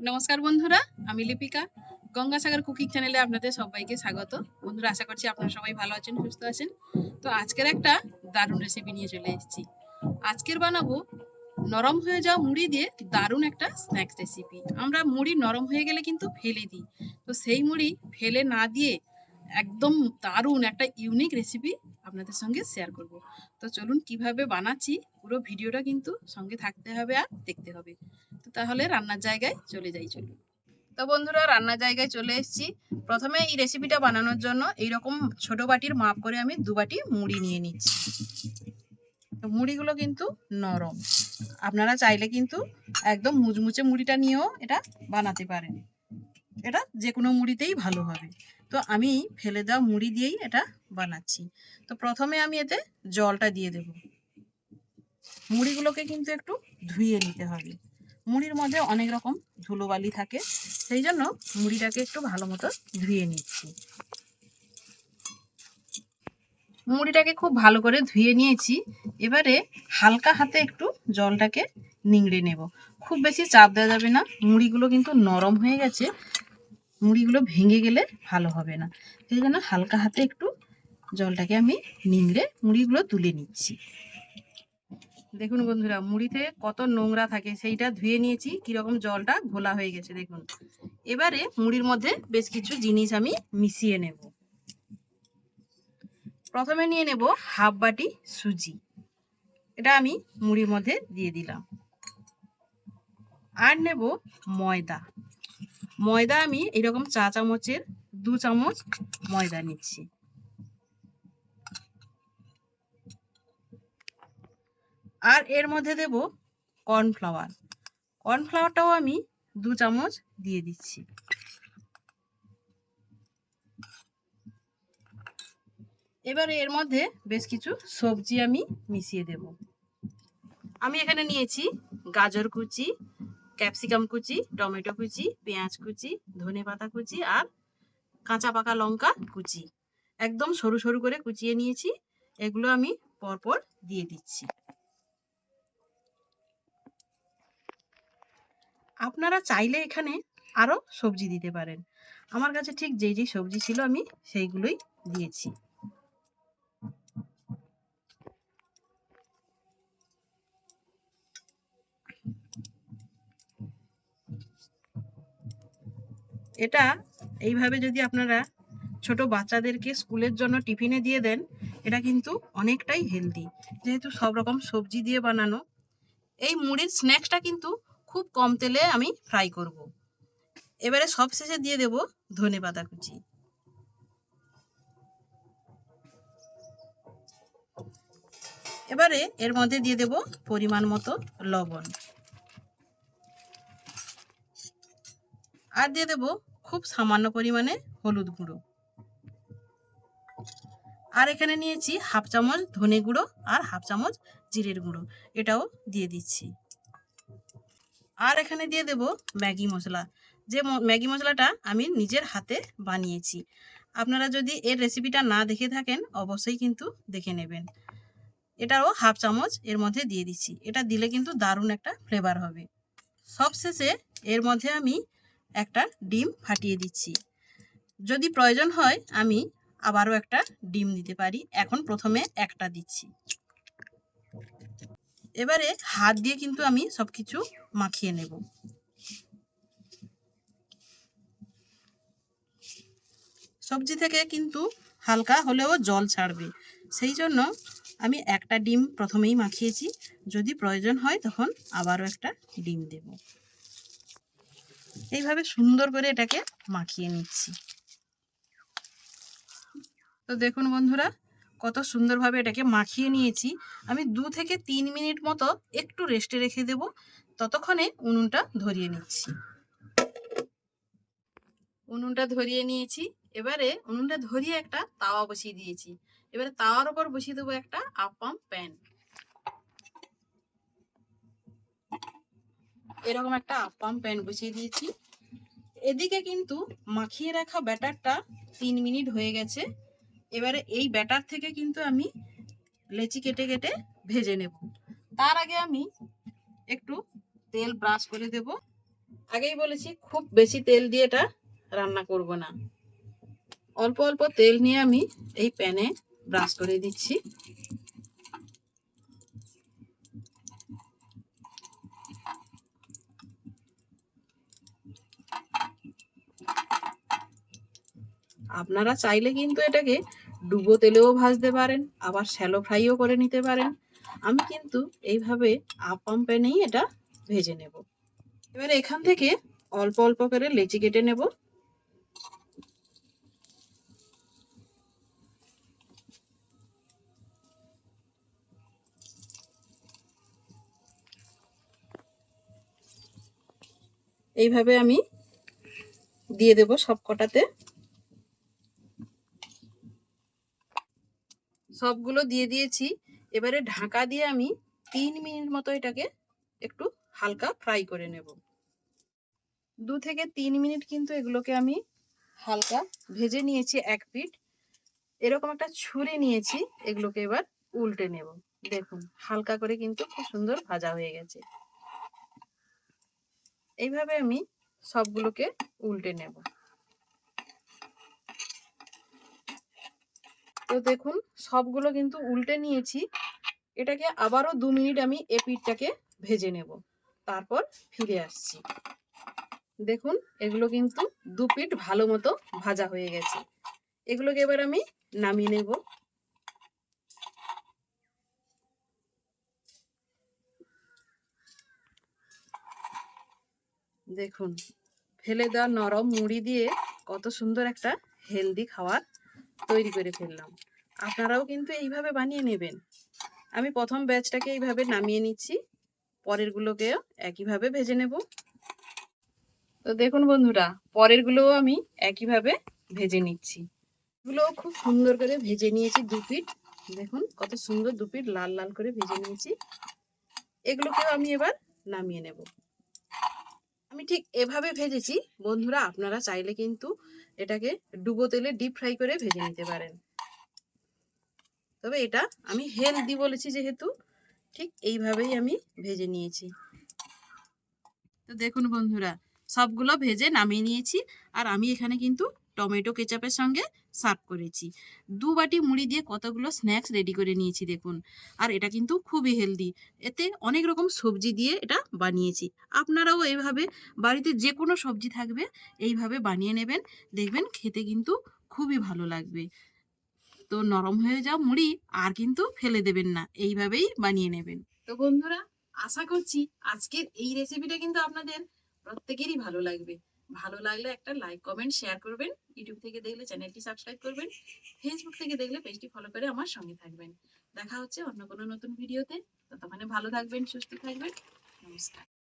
নমস্কার বন্ধুরা, আমি লিপিকা। গঙ্গাসাগর কুকিং চ্যানেলে আপনাদের সবাইকে স্বাগত। বন্ধুরা, আশা করছি আপনারা সবাই ভালো আছেন, সুস্থ আছেন। তো আজকের একটা দারুণ রেসিপি নিয়ে চলে এসেছি। আজকের বানাবো নরম হয়ে যাওয়া মুড়ি দিয়ে দারুণ একটা স্ন্যাক্স রেসিপি আমরা মুড়ি নরম হয়ে গেলে কিন্তু ফেলে দিই। তো সেই মুড়ি ফেলে না দিয়ে একদম দারুণ একটা ইউনিক রেসিপি আপনাদের সঙ্গে শেয়ার করব। তো চলুন কীভাবে বানাচ্ছি, পুরো ভিডিওটা কিন্তু সঙ্গে থাকতে হবে আর দেখতে হবে। তো তাহলে রান্নার জায়গায় চলে যাই চলুন। তো বন্ধুরা, রান্নার জায়গায় চলে এসেছি। প্রথমে এই রেসিপিটা বানানোর জন্য এইরকম ছোট বাটির মাপ করে আমি দু বাটি মুড়ি নিয়ে নিচ্ছি। তো মুড়িগুলো কিন্তু নরম। আপনারা চাইলে কিন্তু একদম মুচমুচে মুড়িটা নিয়েও এটা বানাতে পারেন। এটা যে কোনো মুড়িতেই ভালো হবে। তো আমি ফেলে দেওয়া মুড়ি দিয়েই এটা বানাচ্ছি। তো প্রথমে আমি এতে জলটা দিয়ে দেব। মুড়িগুলোকে কিন্তু একটু ধুয়ে নিতে হবে। মুড়ির মধ্যে অনেক রকম ধুলোবালি থাকে, সেই জন্য মুড়িটাকে একটু ভালো মতো ধুয়ে নিচ্ছি। মুড়িটাকে খুব ভালো করে ধুয়ে নিয়েছি। এবারে হালকা হাতে একটু জলটাকে নিংড়ে নেব। খুব বেশি চাপ দেওয়া যাবে না। মুড়িগুলো কিন্তু নরম হয়ে গেছে। মুড়িগুলো ভেঙে গেলে ভালো হবে না। সেই জন্য হালকা হাতে একটু জলটাকে আমি নিংড়ে মুড়িগুলো তুলে নিচ্ছি। দেখুন বন্ধুরা, মুড়িতে কত নোংরা থাকে, সেইটা ধুয়ে নিয়েছি। কীরকম জলটা ঘোলা হয়ে গেছে, দেখুন। এবারে মুড়ির মধ্যে বেশ কিছু জিনিস আমি মিশিয়ে নেব। প্রথমে নিয়ে নেব হাফ বাটি সুজি। এটা আমি মুড়ির মধ্যে দিয়ে দিলাম। আর নেব ময়দা। ময়দা আমি এরকম চা চামচের দু চামচ ময়দা নিচ্ছি। আর এর মধ্যে দেব কর্নফ্লাওয়ার। কর্নফ্লাওয়ারটাও আমি দু চামচ দিয়ে দিচ্ছি। এবার এর মধ্যে বেশ কিছু সবজি আমি মিশিয়ে দেব। আমি এখানে নিয়েছি গাজর কুচি ক্যাপসিকাম কুচি, টমেটো কুচি, পেঁয়াজ কুচি, ধনে পাতা কুচি আর কাঁচা পাকা লঙ্কা কুচি। একদম সরু সরু করে কুচিয়ে নিয়েছি। এগুলো আমি পরপর দিয়ে দিচ্ছি। আপনারা চাইলে এখানে আরও সবজি দিতে পারেন। আমার কাছে ঠিক যেই যেই সবজি ছিল আমি সেইগুলোই দিয়েছি। এটা এইভাবে যদি আপনারা ছোট বাচ্চাদেরকে স্কুলের জন্য টিফিনে দিয়ে দেন, এটা কিন্তু অনেকটাই হেলদি। যেহেতু সব রকম সবজি দিয়ে বানানো, এই মুড়ির স্ন্যাক্সটা কিন্তু খুব কম তেলে আমি ফ্রাই করব। এবারে সব শেষে দিয়ে দেব ধনে পাতা কুচি। এবারে এর মধ্যে দিয়ে দেব পরিমাণ মতো লবণ। আর দিয়ে দেব খুব সামান্য পরিমাণে হলুদ গুঁড়ো। আর এখানে নিয়েছি হাফ চামচ ধনে গুঁড়ো আর হাফ চামচ জিরের গুঁড়ো। এটাও দিয়ে দিচ্ছি। আর এখানে দিয়ে দেব ম্যাগি মশলা। যে ম্যাগি মশলাটা আমি নিজের হাতে বানিয়েছি। আপনারা যদি এর রেসিপিটা না দেখে থাকেন, অবশ্যই কিন্তু দেখে নেবেন। এটাও হাফ চামচ এর মধ্যে দিয়ে দিচ্ছি। এটা দিলে কিন্তু দারুণ একটা ফ্লেভার হবে। সবশেষে এর মধ্যে আমি একটা ডিম ফাটিয়ে দিচ্ছি। যদি প্রয়োজন হয়, আমি আবারও একটা ডিম দিতে পারি। এখন প্রথমে একটা দিচ্ছি। এবারে হাত দিয়ে কিন্তু আমি সব কিছু মাখিয়ে নেব। সবজি থেকে কিন্তু হালকা হলেও জল ছাড়বে। সেই জন্য আমি একটা ডিম প্রথমেই মাখিয়েছি। যদি প্রয়োজন হয়, তখন আবারও একটা ডিম দেব। এইভাবে সুন্দর করে এটাকে মাখিয়ে নিচ্ছি। তো দেখুন বন্ধুরা, কত সুন্দরভাবে এটাকে মাখিয়ে নিয়েছি। আমি দু থেকে তিন মিনিট মতো একটু রেস্টে রেখে দেব। ততক্ষণে উনুনটা ধরিয়ে নিচ্ছি। উনুনটা ধরিয়ে নিয়েছি। এবারে উনুনটা ধরিয়ে একটা তাওয়া বসিয়ে দিয়েছি। এবারে তাওয়ার ওপর বসিয়ে দেবো একটা আপাম প্যান। এরকম একটা আপাম প্যান বসিয়ে দিয়েছি। এদিকে কিন্তু মাখিয়ে রাখা ব্যাটারটা তিন মিনিট হয়ে গেছে। এবারে এই ব্যাটার থেকে কিন্তু আমি লেচি কেটে কেটে ভেজে নেব। তার আগে আমি একটু তেল ব্রাশ করে দেব। আগেই বলেছি, খুব বেশি তেল দিয়ে এটা রান্না করব না। অল্প অল্প তেল নিয়ে আমি এই প্যানে ব্রাশ করে দিচ্ছি। আপনারা চাইলে কিন্তু এটাকে ডুবো তেলেও ভাজতে পারেন, আবার শ্যালো ফ্রাইও করে নিতে পারেন। আমি কিন্তু এইভাবে আপাম প্যানেই এটা ভেজে নেব। এবারে এখান থেকে অল্প অল্প করে লেচি কেটে নেব। এইভাবে আমি দিয়ে দেব সব কটাতে সবগুলো দিয়ে দিয়েছি। এবারে ঢাকা দিয়ে আমি তিন মিনিট মতো এটাকে একটু হালকা ফ্রাই করে নেব। দু থেকে তিন মিনিট কিন্তু এগুলোকে আমি হালকা ভেজে নিয়েছি এক পিঠ। এরকম একটা ছুরি নিয়েছি, এগুলোকে এবার উল্টে নেব। দেখুন, হালকা করে কিন্তু খুব সুন্দর ভাজা হয়ে গেছে। এইভাবে আমি সবগুলোকে উল্টে নেব। তো দেখুন, সবগুলো কিন্তু উল্টে নিয়েছি। এটাকে আবারও দু মিনিট আমি এ পিঠটাকে ভেজে নেব। তারপর ফিরে আসছি। দেখুন, এগুলো কিন্তু দু পিঠ ভালো মতো ভাজা হয়ে গেছে। এগুলোকে এবার আমি নামিয়ে নেব। দেখুন, ফেলে দেওয়া নরম মুড়ি দিয়ে কত সুন্দর একটা হেলদি খাবার তৈরি করে ফেললাম। আপনারাও কিন্তু এইভাবে বানিয়ে নেবেন। আমি প্রথম ব্যাচটাকে এইভাবে নামিয়ে নিচ্ছি। পরেরগুলোকেও একইভাবে ভেজে নেব। তো দেখুন বন্ধুরা, পরেরগুলোও আমি একইভাবে ভেজে নিচ্ছি। এগুলোও খুব সুন্দর করে ভেজে নিয়েছি দু পিঠ। দেখুন কত সুন্দর দু পিঠ লাল লাল করে ভেজে নিয়েছি। এগুলোকেও আমি এবার নামিয়ে নেব। আমি ঠিক এভাবে ভেজেছি। বন্ধুরা, আপনারা চাইলে কিন্তু এটাকে ডুবো তেলে ডিপ ফ্রাই করে ভেজে নিতে পারেন। তবে এটা আমি হেলদি বলেছি যেহেতু, ঠিক এইভাবেই আমি ভেজে নিয়েছি। তো দেখুন বন্ধুরা, সবগুলো ভেজে নামিয়ে নিয়েছি। আর আমি এখানে কিন্তু টমেটো কেচাপের সঙ্গে সার্ভ করেছি। দু বাটি মুড়ি দিয়ে কতগুলো স্ন্যাক্স রেডি করে নিয়েছি দেখুন। আর এটা কিন্তু খুবই হেলদি এতে অনেক রকম সবজি দিয়ে এটা বানিয়েছি। আপনারাও এইভাবে বাড়িতে যে কোনো সবজি থাকবে, এইভাবে বানিয়ে নেবেন। দেখবেন খেতে কিন্তু খুবই ভালো লাগবে। তো নরম হয়ে যাওয়া মুড়ি আর কিন্তু ফেলে দেবেন না, এইভাবেই বানিয়ে নেবেন। তো বন্ধুরা, আশা করছি আজকের এই রেসিপিটা কিন্তু আপনাদের প্রত্যেকেরই ভালো লাগবে। ভালো লাগলে একটা লাইক কমেন্ট শেয়ার করবেন। ইউটিউব থেকে দেখলে চ্যানেলটি সাবস্ক্রাইব করবেন। ফেসবুক থেকে দেখলে পেজটি ফলো করে আমার সঙ্গে থাকবেন। দেখা হচ্ছে অন্য কোনো নতুন ভিডিওতে ততক্ষণে ভালো থাকবেন, সুস্থ থাকবেন। নমস্কার।